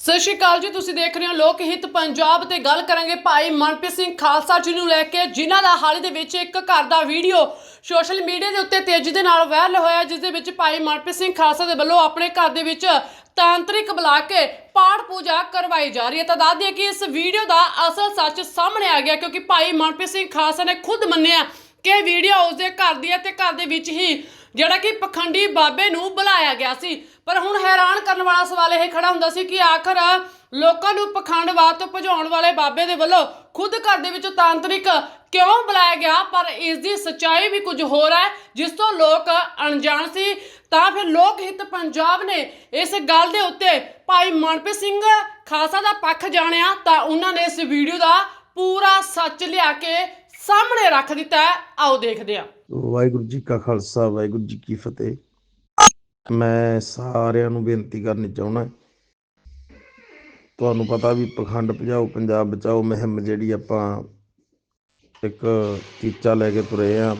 ਸਤਿ ਸ਼੍ਰੀ ਅਕਾਲ ਜੀ, ਤੁਸੀਂ ਦੇਖ ਰਹੇ ਹੋ ਲੋਕ ਹਿੱਤ ਪੰਜਾਬ ਤੇ ਗੱਲ ਕਰਾਂਗੇ ਭਾਈ ਮਨਪ੍ਰੀਤ ਸਿੰਘ ਖਾਲਸਾ ਜੀ ਨੂੰ ਲੈ ਕੇ, ਜਿਨ੍ਹਾਂ ਦਾ ਹਾਲ ਹੀ ਦੇ ਵਿੱਚ ਇੱਕ ਘਰ ਦਾ ਵੀਡੀਓ ਸੋਸ਼ਲ ਮੀਡੀਆ ਦੇ ਉੱਤੇ ਤੇਜ਼ੀ ਦੇ ਨਾਲ ਵਾਇਰਲ ਹੋਇਆ, ਜਿਸ ਦੇ ਵਿੱਚ ਭਾਈ ਮਨਪ੍ਰੀਤ ਸਿੰਘ ਖਾਲਸਾ ਦੇ ਵੱਲੋਂ ਆਪਣੇ ਘਰ ਦੇ ਵਿੱਚ ਤਾਂਤਰਿਕ ਬੁਲਾ ਕੇ ਪਾਠ ਪੂਜਾ ਕਰਵਾਈ ਜਾ ਰਹੀ ਹੈ। ਤਾਂ ਦੱਸ ਦਈਏ ਕਿ ਇਸ ਵੀਡੀਓ ਦਾ ਅਸਲ ਸੱਚ ਸਾਹਮਣੇ ਆ ਗਿਆ, ਕਿਉਂਕਿ ਭਾਈ ਮਨਪ੍ਰੀਤ ਸਿੰਘ ਖਾਲਸਾ ਨੇ ਖੁਦ ਮੰਨਿਆ ਕਿ ਵੀਡੀਓ ਉਸਦੇ ਘਰ ਦੀ ਹੈ ਤੇ ਘਰ ਦੇ ਵਿੱਚ ਹੀ ਜਿਹੜਾ ਕਿ ਪਖੰਡੀ ਬਾਬੇ ਨੂੰ ਬੁਲਾਇਆ ਗਿਆ ਸੀ। ਪਰ ਹੁਣ ਹੈਰਾਨ ਕਰਨ ਵਾਲਾ ਸਵਾਲ ਇਹ ਖੜਾ ਹੁੰਦਾ ਸੀ ਕਿ ਆਖਰ ਲੋਕਾਂ ਨੂੰ ਪਖੰਡਵਾਦ ਤੋਂ ਭਜਾਉਣ ਵਾਲੇ ਬਾਬੇ ਦੇ ਵੱਲੋਂ ਖੁਦ ਘਰ ਦੇ ਵਿੱਚ ਤਾਂਤਰਿਕ ਕਿਉਂ ਬੁਲਾਇਆ ਗਿਆ? ਪਰ ਇਸ ਦੀ ਸੱਚਾਈ ਵੀ ਕੁਝ ਹੋਰ ਹੈ, ਜਿਸ ਤੋਂ ਲੋਕ ਅਣਜਾਣ ਸੀ। ਤਾਂ ਫਿਰ ਲੋਕ ਹਿੱਤ ਪੰਜਾਬ ਨੇ ਇਸ ਗੱਲ ਦੇ ਉੱਤੇ ਭਾਈ ਮਨਪ੍ਰੀਤ ਸਿੰਘ ਖਾਲਸਾ ਦਾ ਪੱਖ ਜਾਣਿਆ ਤਾਂ ਉਹਨਾਂ ਨੇ ਇਸ ਵੀਡੀਓ ਦਾ ਪੂਰਾ ਸੱਚ ਲਿਆ ਕੇ ਸਾਹਮਣੇ ਰੱਖ ਦਿੱਤਾ ਹੈ। ਆਓ ਦੇਖਦੇ ਹਾਂ। ਵਾਹਿਗੁਰੂ ਜੀ ਕਾ ਖਾਲਸਾ, ਵਾਹਿਗੁਰੂ ਜੀ ਕੀ ਫਤਿਹ। ਮੈਂ ਸਾਰਿਆਂ ਨੂੰ ਬੇਨਤੀ ਕਰਨੀ ਚਾਹੁੰਦਾ ਤੁਹਾਨੂੰ ਪਤਾ ਵੀ ਪਖੰਡ ਭਜਾਓ, ਪੰਜਾਬ ਬਚਾਓ ਮੁਹਿੰਮ ਜਿਹੜੀ ਆਪਾਂ ਇੱਕ ਟੀਚਾ ਲੈ ਕੇ ਤੁਰੇ ਆ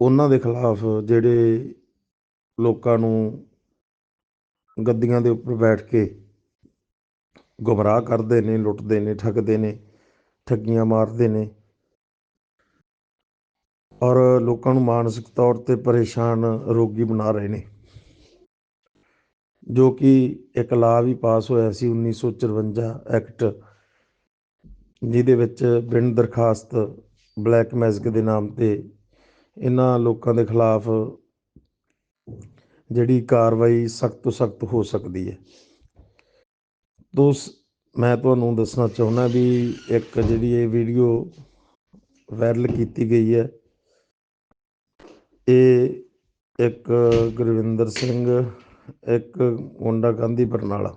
ਉਹਨਾਂ ਦੇ ਖਿਲਾਫ ਜਿਹੜੇ ਲੋਕਾਂ ਨੂੰ ਗੱਦੀਆਂ ਦੇ ਉੱਪਰ ਬੈਠ ਕੇ ਗੁੰਮਰਾਹ ਕਰਦੇ ਨੇ, ਲੁੱਟਦੇ ਨੇ, ਠੱਗਦੇ ਨੇ ਠੱਗੀਆਂ ਮਾਰਦੇ ਨੇ। ਔਰ ਲੋਕਾਂ ਨੂੰ ਮਾਨਸਿਕ ਤੌਰ ਤੇ ਪਰੇਸ਼ਾਨ, ਰੋਗੀ ਬਣਾ ਰਹੇ ਨੇ। ਜੋ ਕਿ ਇੱਕ ਲਾ ਵੀ ਪਾਸ ਹੋਇਆ ਸੀ 1954 ਐਕਟ ਜਿਹਦੇ ਵਿੱਚ ਬਿਨ ਦਰਖਾਸਤ ਬਲੈਕ ਮੈਜਿਕ ਦੇ ਨਾਮ ਤੇ ਇਹਨਾਂ ਲੋਕਾਂ ਦੇ ਖਿਲਾਫ ਜਿਹੜੀ ਕਾਰਵਾਈ ਸਖਤ ਤੋਂ ਸਖਤ ਹੋ ਸਕਦੀ ਹੈ। ਦੋਸ ਮੈਂ ਤੁਹਾਨੂੰ ਦੱਸਣਾ ਚਾਹੁੰਦਾ ਵੀ ਇੱਕ ਜਿਹੜੀ ਇਹ ਵੀਡੀਓ ਵਾਇਰਲ ਕੀਤੀ ਗਈ ਹੈ। ਇਹ ਇੱਕ ਗੁਰਵਿੰਦਰ ਸਿੰਘ, ਇੱਕ ਮੁੰਡਾ ਗਾਂਧੀ ਬਰਨਾਲਾ।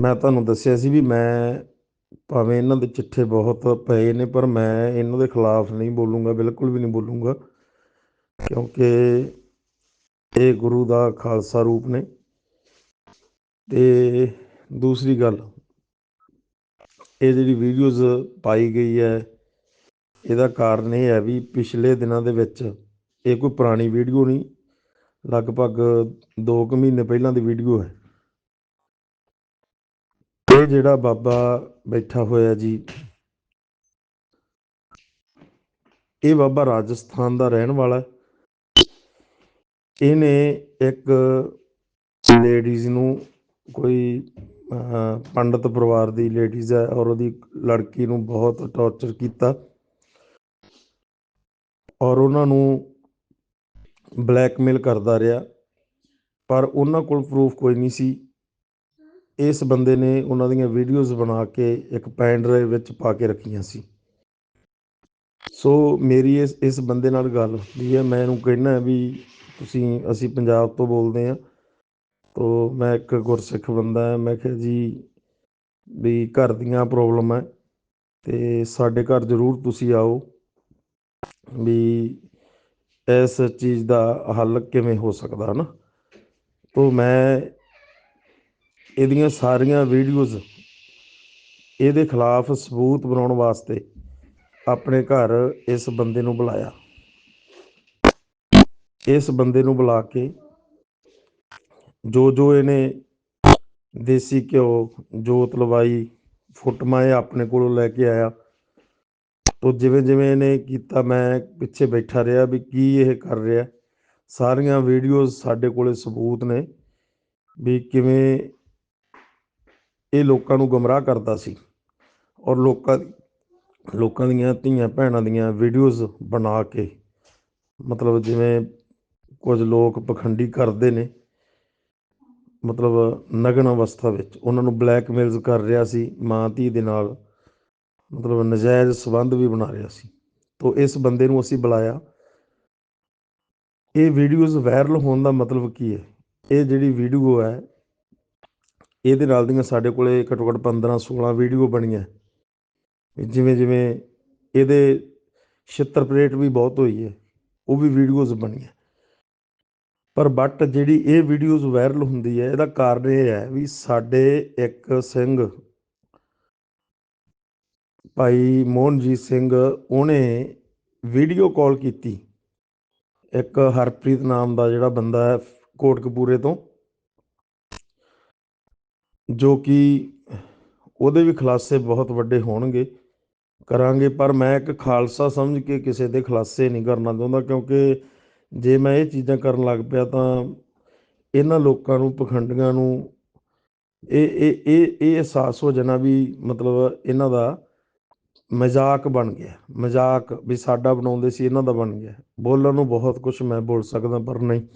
ਮੈਂ ਤੁਹਾਨੂੰ ਦੱਸਿਆ ਸੀ ਵੀ ਮੈਂ ਭਾਵੇਂ ਇਹਨਾਂ ਦੇ ਚਿੱਠੇ ਬਹੁਤ ਪਏ ਨੇ, ਪਰ ਮੈਂ ਇਹਨਾਂ ਦੇ ਖਿਲਾਫ ਨਹੀਂ ਬੋਲੂੰਗਾ, ਬਿਲਕੁਲ ਵੀ ਨਹੀਂ ਬੋਲੂੰਗਾ। ਕਿਉਂਕਿ ਇਹ ਗੁਰੂ ਦਾ ਖਾਲਸਾ ਰੂਪ ਨੇ। ਤੇ ਦੂਸਰੀ ਗੱਲ, ਇਹ ਜਿਹੜੀ ਵੀਡੀਓਜ਼ ਪਾਈ ਗਈ ਹੈ, ਇਹਦਾ ਕਾਰਨ ਇਹ ਹੈ ਵੀ ਪਿਛਲੇ ਦਿਨਾਂ ਦੇ ਵਿੱਚ ਇਹ ਕੋਈ ਪੁਰਾਣੀ ਵੀਡੀਓ ਨਹੀਂ, ਲਗਭਗ 2 ਕੁ ਮਹੀਨੇ ਪਹਿਲਾਂ ਦੀ ਵੀਡੀਓ ਹੈ। ਇਹ ਜਿਹੜਾ ਬਾਬਾ ਬੈਠਾ ਹੋਇਆ ਜੀ, ਇਹ ਬਾਬਾ ਰਾਜਸਥਾਨ ਦਾ ਰਹਿਣ ਵਾਲਾ ਇਹਨੇ ਇੱਕ ਲੇਡੀਜ਼ ਨੂੰ ਕੋਈ ਅਹ, ਪੰਡਤ ਪਰਿਵਾਰ ਦੀ ਲੇਡੀਜ਼ ਹੈ ਔਰ ਉਹਦੀ ਲੜਕੀ ਨੂੰ ਬਹੁਤ ਟੌਰਚਰ ਕੀਤਾ। ਔਰ ਉਹਨਾਂ ਨੂੰ ਬਲੈਕਮੇਲ ਕਰਦਾ ਰਿਹਾ ਪਰ ਉਹਨਾਂ ਕੋਲ ਪ੍ਰੂਫ ਕੋਈ ਨਹੀਂ ਸੀ। ਇਸ ਬੰਦੇ ਨੇ ਉਹਨਾਂ ਦੀਆਂ ਵੀਡੀਓਜ਼ ਬਣਾ ਕੇ ਇੱਕ ਪੈਨ ਡਰਾਈਵ ਵਿੱਚ ਪਾ ਕੇ ਰੱਖੀਆਂ ਸੀ। ਸੋ ਮੇਰੀ ਇਸ ਇਸ ਬੰਦੇ ਨਾਲ ਗੱਲ ਹੁੰਦੀ ਹੈ। ਮੈਂ ਇਹਨੂੰ ਕਹਿਣਾ ਵੀ ਤੁਸੀਂ ਅਸੀਂ ਪੰਜਾਬ ਤੋਂ ਬੋਲਦੇ ਹਾਂ। ਤੋ ਮੈਂ ਇੱਕ ਗੁਰਸਿੱਖ ਬੰਦਾ ਹਾਂ, ਮੈਂ ਕਿਹਾ ਜੀ ਵੀ ਘਰ ਦੀਆਂ ਪ੍ਰੋਬਲਮ ਹੈ ਤੇ ਸਾਡੇ ਘਰ ਜ਼ਰੂਰ ਤੁਸੀਂ ਆਓ ਵੀ ਇਸ ਚੀਜ਼ ਦਾ ਹੱਲ ਕਿਵੇਂ ਹੋ ਸਕਦਾ ਨਾ ਤੋ ਮੈਂ ਇਹਦੀਆਂ ਸਾਰੀਆਂ ਵੀਡੀਓਜ਼ ਇਹਦੇ ਖਿਲਾਫ ਸਬੂਤ ਬਣਾਉਣ ਵਾਸਤੇ ਆਪਣੇ ਘਰ ਇਸ ਬੰਦੇ ਨੂੰ ਬੁਲਾਇਆ। ਇਸ ਬੰਦੇ ਨੂੰ ਬੁਲਾ ਕੇ ਜੋ ਜੋ ਇਹਨੇ ਦੇਸੀ ਘਿਓ ਜੋਤ ਲਵਾਈ ਫੁੱਟ ਇਹ ਆਪਣੇ ਕੋਲੋਂ ਲੈ ਕੇ ਆਇਆ। ਤੋ ਜਿਵੇਂ ਜਿਵੇਂ ਇਹਨੇ ਕੀਤਾ, ਮੈਂ ਪਿੱਛੇ ਬੈਠਾ ਰਿਹਾ ਵੀ ਕੀ ਇਹ ਕਰ ਰਿਹਾ। ਸਾਰੀਆਂ ਵੀਡੀਓਜ਼ ਸਾਡੇ ਕੋਲੇ ਸਬੂਤ ਨੇ ਵੀ ਕਿਵੇਂ ਇਹ ਲੋਕਾਂ ਨੂੰ ਗਮਰਾਹ ਕਰਦਾ ਸੀ। ਔਰ ਲੋਕਾਂ ਲੋਕਾਂ ਦੀਆਂ ਧੀਆਂ ਭੈਣਾਂ ਦੀਆਂ ਵੀਡੀਓਜ਼ ਬਣਾ ਕੇ, ਮਤਲਬ ਜਿਵੇਂ ਕੁਝ ਲੋਕ ਪਖੰਡੀ ਕਰਦੇ ਨੇ। ਮਤਲਬ ਨਗਨ ਅਵਸਥਾ ਵਿੱਚ ਉਹਨਾਂ ਨੂੰ ਬਲੈਕਮੇਲਸ ਕਰ ਰਿਹਾ ਸੀ, ਮਾਂ ਧੀ ਦੇ ਨਾਲ, ਮਤਲਬ ਨਜਾਇਜ਼ ਸਬੰਧ ਵੀ ਬਣਾ ਰਿਹਾ ਸੀ। ਤੋਂ ਇਸ ਬੰਦੇ ਨੂੰ ਅਸੀਂ ਬੁਲਾਇਆ। ਇਹ ਵੀਡੀਓਜ਼ ਵਾਇਰਲ ਹੋਣ ਦਾ ਮਤਲਬ ਕੀ ਹੈ? ਇਹ ਜਿਹੜੀ ਵੀਡੀਓ ਹੈ, ਇਹਦੇ ਨਾਲ ਦੀਆਂ ਸਾਡੇ ਕੋਲੇ ਘੱਟੋ ਘੱਟ 15 16 ਵੀਡੀਓ ਬਣੀਆਂ। ਜਿਵੇਂ ਜਿਵੇਂ ਇਹਦੇ ਛਿੱਤਰ ਪਰੇਡ ਵੀ ਬਹੁਤ ਹੋਈ ਹੈ, ਉਹ ਵੀ ਵੀਡੀਓਜ਼ ਬਣੀਆਂ। ਪਰ ਬਟ ਜਿਹੜੀ ਇਹ ਵੀਡੀਓਜ਼ ਵਾਇਰਲ ਹੁੰਦੀ ਹੈ, ਇਹਦਾ ਕਾਰਨ ਇਹ ਹੈ ਵੀ ਸਾਡੇ ਇੱਕ ਸਿੰਘ ਭਾਈ ਮੋਹਨਜੀਤ ਸਿੰਘ, ਉਹਨੇ ਵੀਡੀਓ ਕਾਲ ਕੀਤੀ। ਇੱਕ ਹਰਪ੍ਰੀਤ ਨਾਮ ਦਾ ਜਿਹੜਾ ਬੰਦਾ ਹੈ, ਕੋਟਕਪੂਰੇ ਤੋਂ, ਜੋ ਕਿ ਉਹਦੇ ਵੀ ਖੁਲਾਸੇ ਬਹੁਤ ਵੱਡੇ ਹੋਣਗੇ। ਕਰਾਂਗੇ, ਪਰ ਮੈਂ ਇੱਕ ਖਾਲਸਾ ਸਮਝ ਕੇ ਕਿਸੇ ਦੇ ਖੁਲਾਸੇ ਨਹੀਂ ਕਰਨਾ ਚਾਹੁੰਦਾ, ਕਿਉਂਕਿ ਜੇ ਮੈਂ ਇਹ ਚੀਜ਼ਾਂ ਕਰਨ ਲੱਗ ਪਿਆ ਤਾਂ ਇਹਨਾਂ ਲੋਕਾਂ ਨੂੰ ਪਖੰਡੀਆਂ ਨੂੰ ਇਹ ਇਹ ਇਹ ਇਹ ਅਹਿਸਾਸ ਹੋ ਜਾਣਾ ਵੀ ਮਤਲਬ ਇਹਨਾਂ ਦਾ ਮਜ਼ਾਕ ਬਣ ਗਿਆ। ਮਜ਼ਾਕ ਵੀ ਸਾਡਾ ਬਣਾਉਂਦੇ ਸੀ ਇਹਨਾਂ ਦਾ ਬਣ ਗਿਆ। ਬੋਲਣ ਨੂੰ ਬਹੁਤ ਕੁਝ ਮੈਂ ਬੋਲ ਸਕਦਾ ਪਰ ਨਹੀਂ।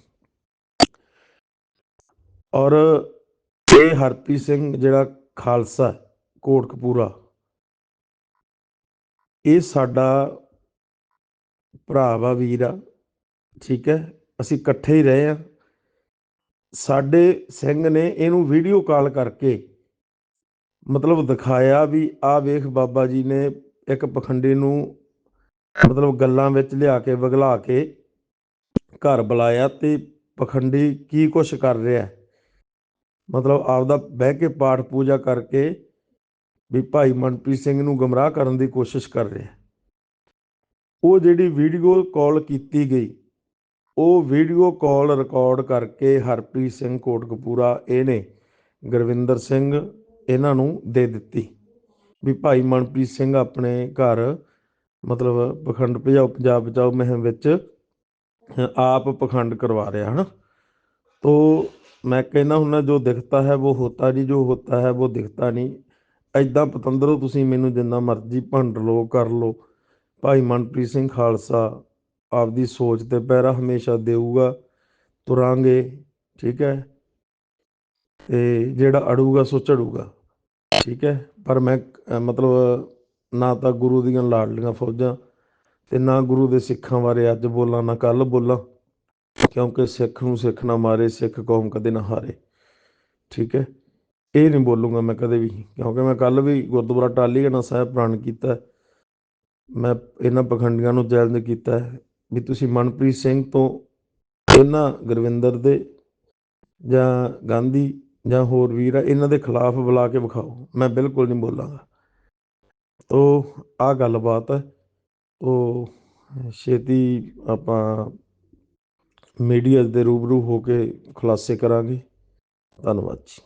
ਔਰ ਇਹ ਹਰਪ੍ਰੀਤ ਸਿੰਘ ਜਿਹੜਾ ਖਾਲਸਾ ਹੈ, ਕੋਟਕਪੂਰਾ ਇਹ ਸਾਡਾ ਭਰਾ ਵਾ ਵੀਰ ਆ। ਠੀਕ ਹੈ, ਅਸੀਂ ਇਕੱਠੇ ਹੀ ਰਹੇ ਆ ਸਾਡੇ ਸਿੰਘ ਨੇ ਇਹਨੂੰ ਵੀਡੀਓ ਕਾਲ ਕਰਕੇ ਮਤਲਬ ਦਿਖਾਇਆ ਵੀ ਆ ਵੇਖ ਬਾਬਾ ਜੀ ਨੇ ਇੱਕ ਪਖੰਡੀ ਨੂੰ ਮਤਲਬ ਗੱਲਾਂ ਵਿੱਚ ਲਿਆ ਕੇ, ਵਗਲਾ ਕੇ ਘਰ ਬੁਲਾਇਆ ਤੇ ਪਖੰਡੀ ਕੀ ਕੁਛ ਕਰ ਰਿਹਾ ਮਤਲਬ ਆਪਦਾ ਬਹਿ ਕੇ ਪਾਠ ਪੂਜਾ ਕਰਕੇ ਵੀ ਭਾਈ ਮਨਪ੍ਰੀਤ ਸਿੰਘ ਨੂੰ ਗਮਰਾਹ ਕਰਨ ਦੀ ਕੋਸ਼ਿਸ਼ ਕਰ ਰਿਹਾ ਉਹ ਜਿਹੜੀ ਵੀਡੀਓ ਕਾਲ ਕੀਤੀ ਗਈ ਉਹ ਵੀਡੀਓ ਕਾਲ ਰਿਕਾਰਡ ਕਰਕੇ ਹਰਪ੍ਰੀਤ ਸਿੰਘ ਕੋਟਕਪੂਰਾ ਇਹਨੇ ਗੁਰਵਿੰਦਰ ਸਿੰਘ ਇਹਨਾਂ ਨੂੰ ਦੇ ਦਿੱਤੀ। ਵੀ ਭਾਈ ਮਨਪ੍ਰੀਤ ਸਿੰਘ ਆਪਣੇ ਘਰ, ਮਤਲਬ ਪਖੰਡ ਭਜਾਓ, ਪੰਜਾਬ ਬਚਾਓ ਮੁਹਿੰਮ ਵਿੱਚ ਆਪ ਪਖੰਡ ਕਰਵਾ ਰਿਹਾ, ਹਨ? ਤੋ ਮੈਂ ਕਹਿੰਦਾ ਹੁੰਦਾ, ਜੋ ਦਿਖਤਾ ਹੈ ਉਹ ਹੋਤਾ ਨਹੀਂ, ਜੋ ਹੋਤਾ ਹੈ ਉਹ ਦਿਖਤਾ ਨਹੀਂ। ਐਦਾਂ ਪਤੰਦਰੋ, ਤੁਸੀਂ ਮੈਨੂੰ ਜਿੰਨਾ ਮਰਜ਼ੀ ਭੰਡ ਲੋ ਕਰ ਲਓ। ਭਾਈ ਮਨਪ੍ਰੀਤ ਸਿੰਘ ਖਾਲਸਾ ਆਪਦੀ ਸੋਚ ਤੇ ਪਹਿਰਾ ਹਮੇਸ਼ਾ ਦੇਊਗਾ, ਤੁਰਾਂਗੇ, ਠੀਕ ਹੈ? ਤੇ ਜਿਹੜਾ ਅੜੂਗਾ, ਸੋ ਚੜੂਗਾ ਠੀਕ ਹੈ? ਪਰ ਮੈਂ ਮਤਲਬ ਨਾ ਤਾਂ ਗੁਰੂ ਦੀਆਂ ਲਾਡਲੀਆਂ ਫੌਜਾਂ ਤੇ ਨਾ ਗੁਰੂ ਦੇ ਸਿੱਖਾਂ ਬਾਰੇ ਅੱਜ ਬੋਲਾਂ, ਨਾ ਕੱਲ ਬੋਲਾਂ, ਕਿਉਂਕਿ ਸਿੱਖ ਨੂੰ ਸਿੱਖ ਨਾ ਮਾਰੇ, ਸਿੱਖ ਕੌਮ ਕਦੇ ਨਾ ਹਾਰੇ, ਠੀਕ ਹੈ? ਇਹ ਨਹੀਂ ਬੋਲੂਗਾ ਮੈਂ ਕਦੇ ਵੀ, ਕਿਉਂਕਿ ਮੈਂ ਕੱਲ ਵੀ ਗੁਰਦੁਆਰਾ ਟਾਲੀਗਣਾ ਸਾਹਿਬ ਪ੍ਰਣ ਕੀਤਾ, ਮੈਂ ਇਹਨਾਂ ਪਖੰਡੀਆਂ ਨੂੰ ਚੈਲੰਜ ਕੀਤਾ ਵੀ ਤੁਸੀਂ ਮਨਪ੍ਰੀਤ ਸਿੰਘ ਤੋਂ ਇਹਨਾਂ ਗੁਰਵਿੰਦਰ ਦੇ ਜਾਂ ਗਾਂਧੀ ਜਾਂ ਹੋਰ ਵੀਰ ਆ, ਇਹਨਾਂ ਦੇ ਖਿਲਾਫ ਬੁਲਾ ਕੇ ਵਿਖਾਓ। ਮੈਂ ਬਿਲਕੁਲ ਨਹੀਂ ਬੋਲਾਂਗਾ। ਤੋ ਆ ਗੱਲਬਾਤ ਹੈ। ਤੋ, ਛੇਤੀ ਆਪਾਂ ਮੀਡੀਆ ਦੇ ਰੂਬਰੂ ਹੋ ਕੇ ਖੁਲਾਸੇ ਕਰਾਂਗੇ। ਧੰਨਵਾਦ ਜੀ।